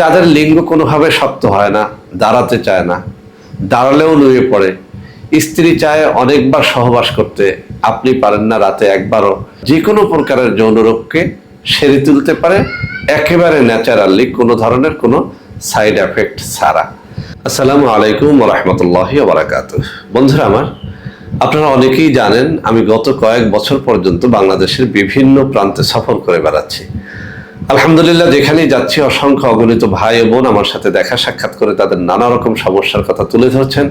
যাদের লিঙ্গ কোনোভাবে শক্ত হয় না, দাঁড়াতে চায় না, দাঁড়ালেও নুয়ে পড়ে। স্ত্রী চায় অনেকবার সহবাস করতে, আপনি পারেন না রাতে একবারও। যে কোনো প্রকারের যৌন রোগকে সেরে তুলতে পারে, একেবারে ন্যাচারালি কোনো ধরনের কোনো সাইড এফেক্ট ছাড়া। আসসালামু আলাইকুম রহমতুল্লাহ বারাকাত বন্ধুরা আমার, আপনারা অনেকেই জানেন, আমি গত কয়েক বছর পর্যন্ত বাংলাদেশের বিভিন্ন প্রান্তে সফর করে বেড়াচ্ছি। আলহামদুলিল্লাহ, যেখানেই যাচ্ছি, অসংখ্য অগণিত ভাই বোন আমার সাথে দেখা সাক্ষাৎ করে তাদের নানা রকম সমস্যার কথা তুলে ধরছেন।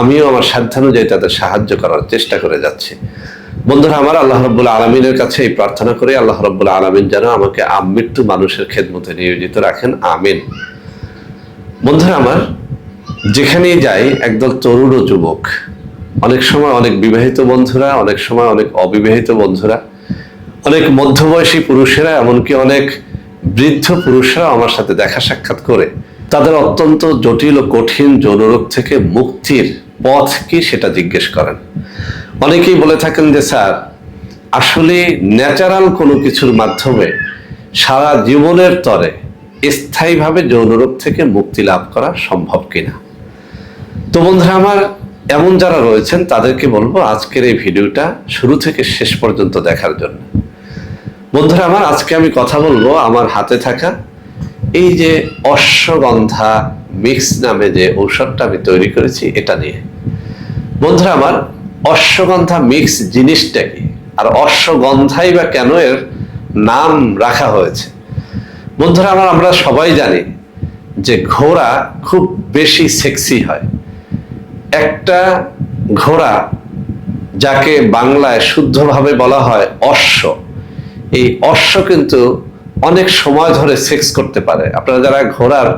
আমিও আমার সাধ্যানুযায়ী তাদের সাহায্য করার চেষ্টা করে যাচ্ছি। বন্ধুরা, আমার আল্লাহ রব্বুল আলমিনের কাছে এই প্রার্থনা করে, আল্লাহ রব্বুল আলমিন যেন আমাকে আমৃত্যু মানুষের খেদমতে নিয়োজিত রাখেন, আমিন। বন্ধুরা আমার, যেখানেই যাই, একদল তরুণ ও যুবক, অনেক সময় অনেক বিবাহিত বন্ধুরা, অনেক সময় অনেক অবিবাহিত বন্ধুরা অনেক মধ্যবয়সী পুরুষেরা, এমনকি অনেক বৃদ্ধ পুরুষরা আমার সাথে দেখা সাক্ষাৎ করে। তাদের অত্যন্ত জটিল ও কঠিন যৌনরোগ থেকে মুক্তির পথ কি সেটা জিজ্ঞেস করেন। অনেকেই বলে থাকেন যে, স্যার, আসলে ন্যাচারাল কোনো কিছুর মাধ্যমে সারা জীবনের তরে স্থায়ীভাবে যৌনরোগ থেকে মুক্তি লাভ করা সম্ভব কিনা? তো বন্ধুরা, আমার এমন যারা রয়েছেন, তাদেরকে বলব আজকের এই ভিডিওটা শুরু থেকে শেষ পর্যন্ত দেখার জন্য। বন্ধুরা, আমার আজকে আমি কথা বলব আমার হাতে থাকা এই যে অশ্বগন্ধা মিক্স নামে যে ঔষধটা আমি তৈরি করেছি, এটা নিয়ে। বন্ধুরা, আমার অশ্বগন্ধা মিক্স জিনিসটা কি? আর অশ্বগন্ধাই বা কেন এর নাম রাখা হয়েছে? বন্ধুরা, আমার, আমরা সবাই জানি যে ঘোড়া খুব বেশি সেক্সি হয়। একটা ঘোড়া, যাকে বাংলায় শুদ্ধভাবে বলা হয় অশ্ব এই অশ্ব কিন্তু অনেক সময় ধরে সেক্স করতে পারে। আপনারা যারা ঘোড়ার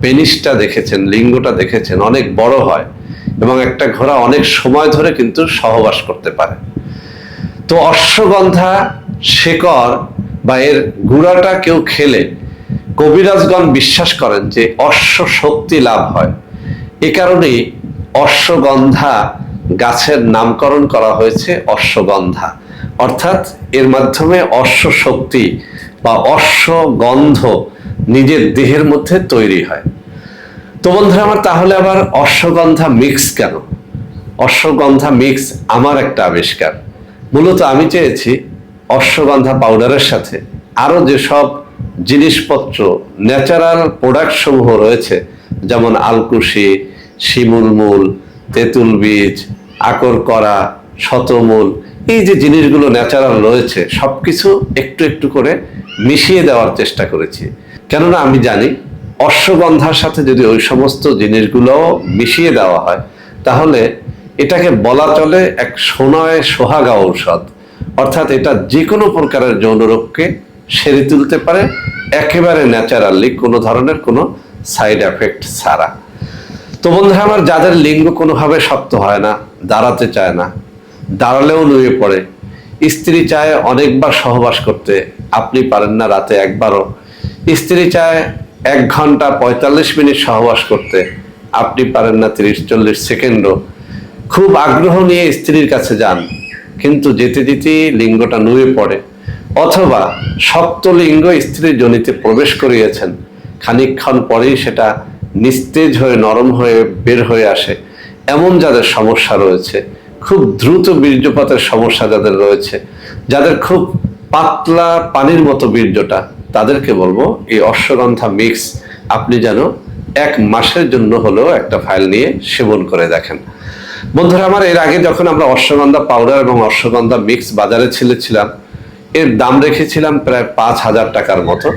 পেনিসটা দেখেছেন, লিঙ্গটা দেখেছেন, অনেক বড় হয় এবং একটা ঘোড়া অনেক সময় ধরে কিন্তু সহবাস করতে পারে। তো অশ্বগন্ধা শেকড় বা এর গুঁড়াটা কেউ খেলে কবিরাজগণ বিশ্বাস করেন যে অশ্ব শক্তি লাভ হয়। এ কারণেই অশ্বগন্ধা গাছের নামকরণ করা হয়েছে অশ্বগন্ধা। অর্থাৎ এর মাধ্যমে অশ্ব শক্তি বা অশ্বগন্ধ নিজের দেহের মধ্যে তৈরি হয়। তো বন্ধুরা আমার তাহলে আবার অশ্বগন্ধা মিক্স কেন? অশ্বগন্ধা মিক্স আমার একটা আবিষ্কার। মূলত আমি চেয়েছি অশ্বগন্ধা পাউডারের সাথে। আরও যেসব জিনিসপত্র ন্যাচারাল প্রোডাক্ট সমূহ রয়েছে, যেমন আলকুশি শিমুল মূল তেঁতুল বীজ, আকর করা, শতমূল এই যে জিনিসগুলো ন্যাচারাল রয়েছে সব কিছু একটু একটু করে মিশিয়ে দেওয়ার চেষ্টা করেছি। কেননা আমি জানি, অশ্বগন্ধার সাথে যদি ওই সমস্ত জিনিসগুলো মিশিয়ে দেওয়া হয়, তাহলে এটাকে বলা চলে এক সোনায় সোহাগা ঔষধ। অর্থাৎ এটা যে কোনো প্রকারের যৌন রোগকে সেরে তুলতে পারে, একেবারে ন্যাচারালি কোনো ধরনের কোনো সাইড এফেক্ট ছাড়া। তো বন্ধুরা, আমার যাদের লিঙ্গ কোনোভাবে শক্ত হয় না, দাঁড়াতে চায় না দাঁড়ালেও নুয়ে পড়ে। স্ত্রী চায় অনেকবার সহবাস করতে, আপনি পারেন না রাতে একবারও। স্ত্রী চায় এক ঘণ্টা পঁয়তাল্লিশ মিনিট সহবাস করতে, আপনি পারেন না তিরিশ চল্লিশ সেকেন্ডও। খুব আগ্রহ নিয়ে স্ত্রীর কাছে যান, কিন্তু যেতে যেতেই লিঙ্গটা নুয়ে পড়ে। অথবা শক্ত লিঙ্গ স্ত্রীর জনিতে প্রবেশ করিয়েছেন। খানিকক্ষণ পরেই সেটা নিস্তেজ হয়ে নরম হয়ে বের হয়ে আসে। এমন যাদের সমস্যা রয়েছে। খুব দ্রুত বীর্যপাতের সমস্যা যাদের রয়েছে, যাদের খুব পাতলা পানির মতো বীর্যটা, তাদেরকে বলব এই অশ্বগন্ধা মিক্স আপনি যেন এক মাসের জন্য হলেও একটা ফাইল নিয়ে সেবন করে দেখেন। বন্ধুরা, আমার এর আগে যখন আমরা অশ্বগন্ধা পাউডার এবং অশ্বগন্ধা মিক্স বাজারে ছিলেছিলাম, এর দাম রেখেছিলাম প্রায় পাঁচ হাজার টাকার মতো।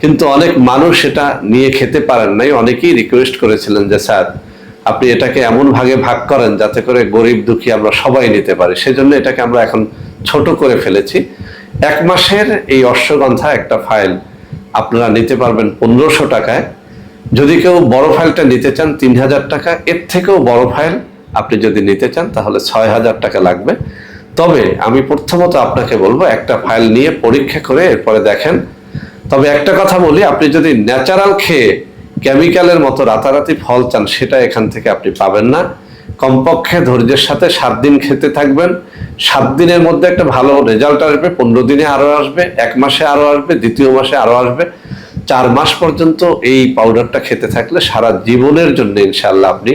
কিন্তু অনেক মানুষ এটা নিয়ে খেতে পারেন নাই। অনেকেই রিকোয়েস্ট করেছিলেন যে, স্যার আপনি এটাকে এমন ভাগে ভাগ করেন যাতে করে গরিব দুঃখী আমরা সবাই নিতে পারি। সেজন্য এটাকে আমরা এখন ছোট করে ফেলেছি। এক মাসের এই অশ্বগন্ধা একটা ফাইল আপনারা নিতে পারবেন পনেরোশো টাকায়। যদি কেউ বড় ফাইলটা নিতে চান তিন হাজার টাকা, এর থেকেও বড় ফাইল আপনি যদি নিতে চান তাহলে ছয় হাজার টাকা লাগবে। তবে আমি প্রথমত আপনাকে বলব একটা ফাইল নিয়ে পরীক্ষা করে এরপরে দেখেন। তবে একটা কথা বলি, আপনি যদি ন্যাচারাল খেয়ে কেমিক্যালের মতো রাতারাতি ফল চান, সেটা এখান থেকে আপনি পাবেন না। কমপক্ষে ধৈর্যের সাথে সাত দিন খেতে থাকবেন। সাত দিনের মধ্যে একটা ভালো রেজাল্ট আসবে, পনেরো দিনে আরও আসবে, এক মাসে আরও আসবে, দ্বিতীয় মাসে আরও আসবে। চার মাস পর্যন্ত এই পাউডারটা খেতে থাকলে সারা জীবনের জন্য ইনশাল্লাহ আপনি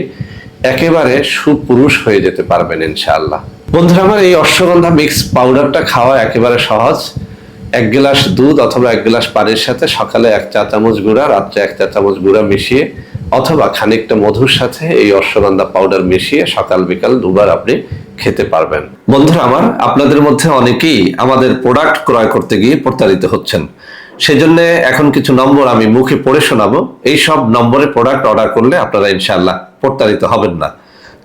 একেবারে সুপুরুষ হয়ে যেতে পারবেন ইনশাআল্লাহ। বন্ধুরা, আমার এই অশ্বগন্ধা মিক্স পাউডারটা খাওয়া একেবারে সহজ। এক গ্লাস দুধ অথবা এক গ্লাস পানির সাথে সকালে এক চা চামচ গুঁড়া, রাত্রে এক চা চামচ গুঁড়া মিশিয়ে অথবা খানিকটা মধুর সাথে এই অশ্বগন্ধা পাউডার মিশিয়ে সকাল বিকাল দুবার আপনি খেতে পারবেন। বন্ধুরা আমার, আপনাদের মধ্যে অনেকেই আমাদের প্রোডাক্ট ক্রয় করতে গিয়ে প্রতারিত হচ্ছেন। সেজন্য এখন কিছু নম্বর আমি মুখে পড়ে শোনাবো। এই সব নম্বরে প্রোডাক্ট অর্ডার করলে আপনারা ইনশাআল্লাহ প্রতারিত হবেন না।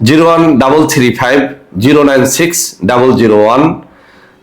Zero one double three five zero nine six double zero one